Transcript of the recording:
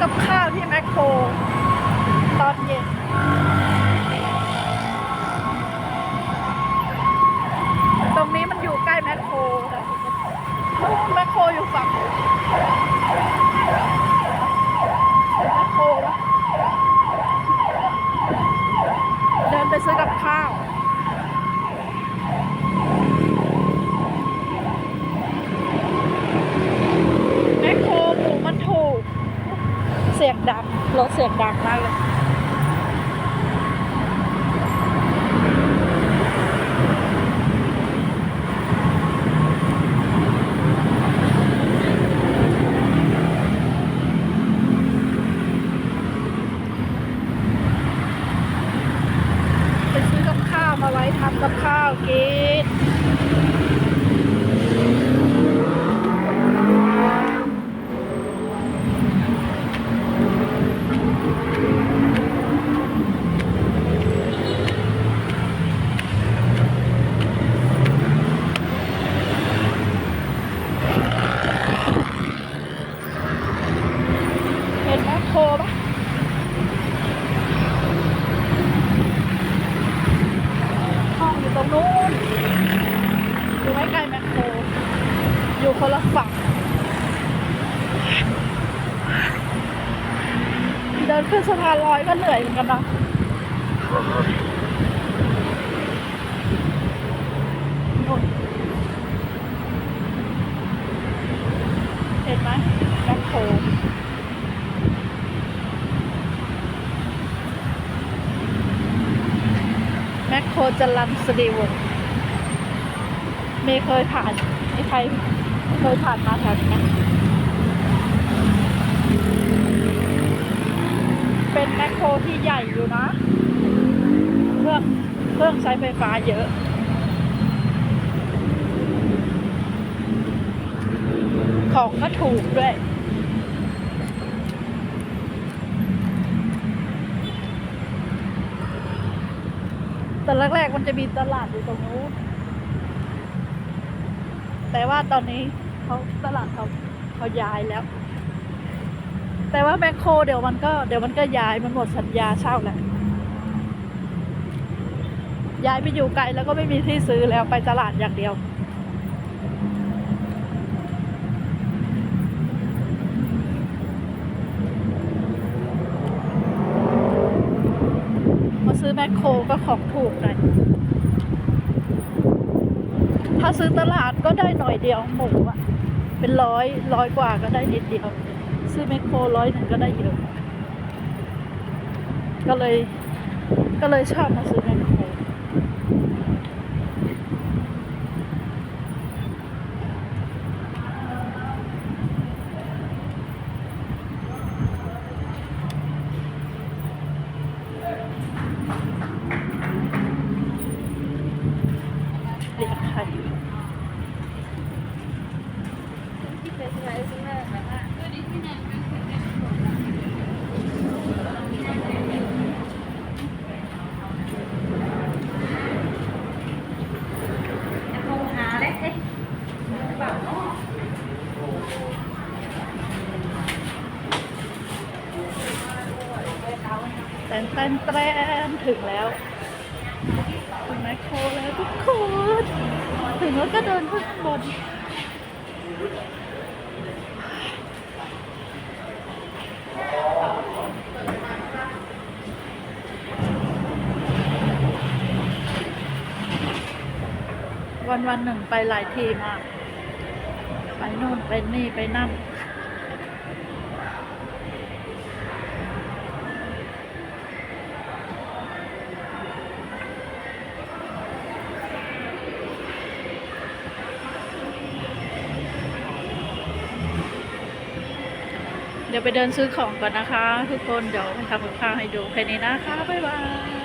กับข้าวที่แม็กโครตอนเย็นตรงนี้มันอยู่ใกล้แมคโครนะแมคโครอยู่ฝั่งแมคโครเดินไปซื้อกับข้าว แมคโครหมูมันถูก เสียงดังรถเสียงดังมากเลยไปซื้อกับข้าวมาไว้ทำกับข้าวกิน คโครปะห้องอยู่ตรงนู้นอยู่ไม่ไกลแมคโคร อยู่คนละฝั่ง เดินขึ้นสะพานลอยก็เหนื่อยเหมือนกันนะเห็นไหมแมคโคร มคโครจรันสตีวงศ์มย์เคยผ่านไอ้ใครเคยผ่านมาแถวนี้เป็นแมคโครที่ใหญ่อยู่นะ เครื่องเครื่องใช้ไฟฟ้าเยอะของก็ถูกด้วย แต่แรกๆมันจะมีตลาดอยู่ตรงนู้นแต่ว่าตอนนี้เขาตลาดเขาเขาย้ายแล้ว แต่ว่าแมคโครเดี๋ยวมันก็เดี๋ยวมันก็ย้ายมันหมดสัญญาเช่าแหละย้ายไปอยู่ไกลแล้วก็ไม่มีที่ซื้อแล้วไปตลาดอย่างเดียว ซื้อแมคโครก็ของถูกหน่อยถ้าซื้อตลาดก็ได้หน่อยเดียวหมูอะเป็นร้อยร้อยกว่าก็ได้นิดเดียว ซื้อแมคโครร้อยหนึ่งก็ได้เยอะก็เลยก็เลยชอบมาซื้อแมคโคร เรียกใคร แตนแตนแตนถึงแล้วถึงแมคโครแล้วทุกคน ถึงแล้วก็เดินขึ้นบนวันวันหนึ่งไปหลายทีมาก ไปนู่นไปนี่ไปนั่น เดี๋ยวไปเดินซื้อของก่อนนะคะ ทุกคนเดี๋ยวไปทำกับข้าวให้ดูแค่นี้นะคะ บ๊ายบาย